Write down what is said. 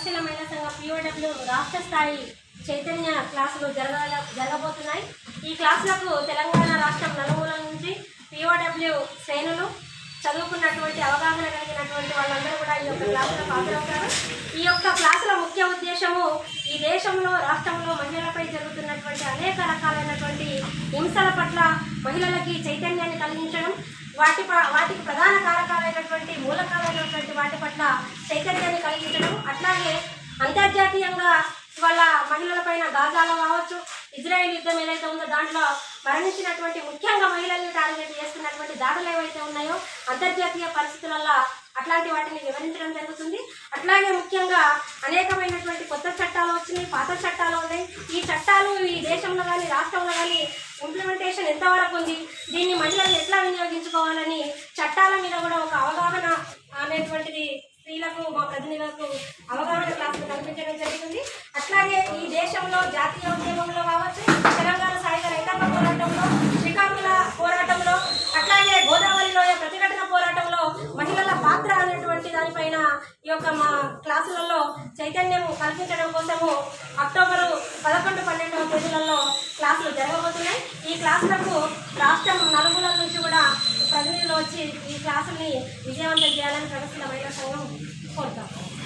ప్రగతిశీల మహిళా సంఘం పిఓడబ్ల్యూ రాష్ట్ర స్థాయి చైతన్య క్లాసులు జరగ జరగబోతున్నాయి. ఈ క్లాసులకు తెలంగాణ రాష్ట్రం నలుమూల నుంచి పిఓడబ్ల్యూ శ్రేణులు చదువుకున్నటువంటి అవగాహన కలిగినటువంటి వాళ్ళందరూ కూడా ఈ యొక్క క్లాసులకు హాజరవుతారు ఈ యొక్క క్లాసుల ముఖ్య ఉద్దేశము ఈ దేశంలో రాష్ట్రంలో మహిళలపై జరుగుతున్నటువంటి అనేక రకాలైనటువంటి హింసల పట్ల మహిళలకి చైతన్యాన్ని కలిగించడం వాటి ప- వాటికి ప్రధాన కారకాలైనటువంటి మూలకాలైనటువంటి వాటి పట్ల చైతన్యాన్ని కలిగించడం అట్లా అంతర్జాతీయంగా వాళ్ళ మహిళలపైన గాజాలో కావచ్చు ఇజ్రాయెల్ యుద్ధం ఏదైతే ఉందో దాంట్లో మరణించినటువంటి ముఖ్యంగా మహిళల్ని టార్గెట్ చేస్తున్నటువంటి దాడులు ఏవైతే ఉన్నాయో అంతర్జాతీయ పరిస్థితులలో అట్లాంటి వాటిని వివరించడం జరుగుతుంది. అట్లాగే ముఖ్యంగా అనేకమైనటువంటి కొత్త చట్టాలు వచ్చినాయి పాత చట్టాలు ఉన్నాయి. ఈ చట్టాలు ఈ దేశంలో కానీ రాష్ట్రంలో కానీ ఇంప్లిమెంటేషన్ ఎంతవరకు ఉంది? దీన్ని మహిళలు ఎట్లా వినియోగించుకోవాలని చట్టాల మీద కూడా ఒక అవగాహన అనేటువంటిది స్త్రీలకు ప్రజలకు ప్రతినిధులకు అవగాహన క్లాసులు కల్పించడం జరుగుతుంది అట్లాగే ఈ దేశంలో జాతీయ ఉద్యమంలో కావచ్చు తెలంగాణ సాయుధ రైతాంగ పోరాటంలో శ్రీకాకుళ పోరాటంలో అట్లాగే గోదావరి లోయ ప్రతిఘటన పోరాటంలో మహిళల పాత్ర అనేటువంటి దానిపైన ఈ యొక్క మా క్లాసులలో చైతన్యం కల్పించడం కోసము అక్టోబరు పదకొండు పన్నెండవ తేదీలలో క్లాసులు జరగబోతున్నాయి. ఈ క్లాసులకు రాష్ట్రం నలుగుల నుంచి కూడా ప్రతినిధులు వచ్చి ఈ క్లాసుల్ని విజయవంతం చేయాలని ప్రగతిలో మహిళా సంఘం 抱的